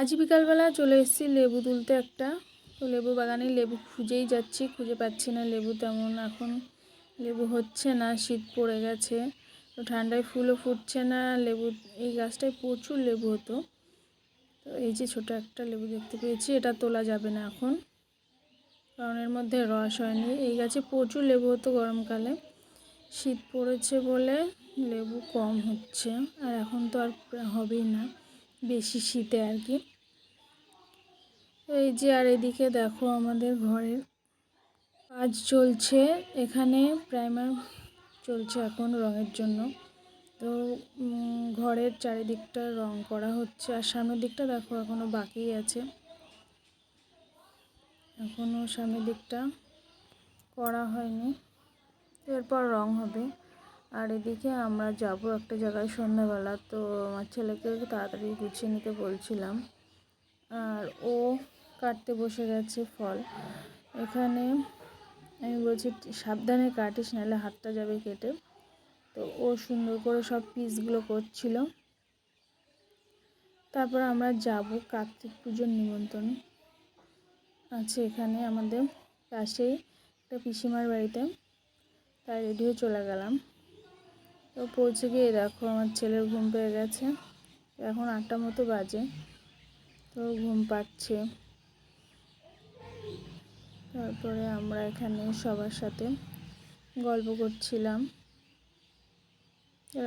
আজ বিকালবেলা চলে এসেছি লেবু তুলতে একটা। তো লেবু বাগানে লেবু খুঁজেই যাচ্ছি, খুঁজে পাচ্ছি না লেবু তেমন। এখন লেবু হচ্ছে না, শীত পড়ে গেছে। তো ঠান্ডায় ফুলও ফুটছে না, লেবু, এই গাছটায় প্রচুর লেবু হতো। তো এই যে ছোটো একটা লেবু দেখতে পেয়েছি, এটা তোলা যাবে না এখন। কারণ এর মধ্যে রস হয়নি। এই গাছে প্রচুর লেবু হতো গরমকালে। শীত পড়েছে বলে লেবু কম হচ্ছে। আর এখন তো আর হবেই না, বেশি শীতে আর কি। এই যে আর এদিকে দেখো আমাদের ঘরের কাজ চলছে। এখানে প্রাইমার চলছে এখন রঙের জন্য। তো ঘরের চারিদিকটা রং করা হচ্ছে আর সামনের দিকটা দেখো এখনও বাকি আছে। এখনও সামনের দিকটা করা হয়নি। এরপর রং হবে। আর এদিকে আমরা যাব একটা জায়গায় সন্ধ্যাবেলা। তো আমার ছেলেকে তাড়াতাড়ি গুছিয়ে নিতে বলছিলাম। আর ও কাটতে বসে গেছে ফল। এখানে আমি বলছি, সাবধানে কাটিস, নাহলে হাতটা যাবে কেটে। তো ও সুন্দর করে সব পিসগুলো করছিল। তারপর আমরা যাব কার্তিক পুজোর নিমন্ত্রণ। আছে এখানে আমাদের পাশেই একটা পিসিমার বাড়িতে। তাই রেডি হয়ে চলে গেলাম। তো পৌঁছে গিয়ে দেখো, আমার ছেলের ঘুম পেয়ে গেছে। এখন আটটা মতো বাজে। তো ঘুম পাচ্ছে। তারপরে আমরা এখানে সবার সাথে গল্প করছিলাম।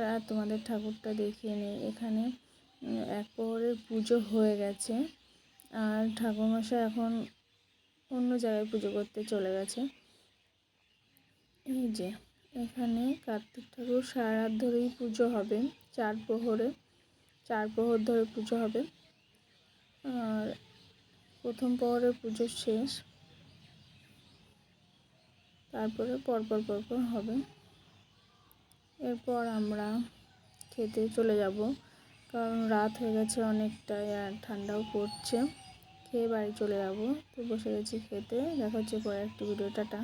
আর তোমাদের ঠাকুরটা দেখিয়ে নিই। এখানে এক প্রহরের পুজো হয়ে গেছে। আর ঠাকুরমশাই এখন অন্য জায়গায় পুজো করতে চলে গেছে। এই যে, এখানে কার্তিক ঠাকুর সারা রাত ধরেই পুজো হবে চার প্রহরে। চার প্রহর ধরে পুজো হবে। আর প্রথম প্রহরের পুজো শেষ। তারপরে পরপর পরপর হবে। এরপর আমরা খেতে চলে যাব, কারণ রাত হয়ে গেছে অনেকটাই আর ঠান্ডাও পড়ছে। খেয়ে বাড়ি চলে যাব, তো বসে গেছি খেতে। দেখা হচ্ছে পরে একটি ভিডিও। টাটা।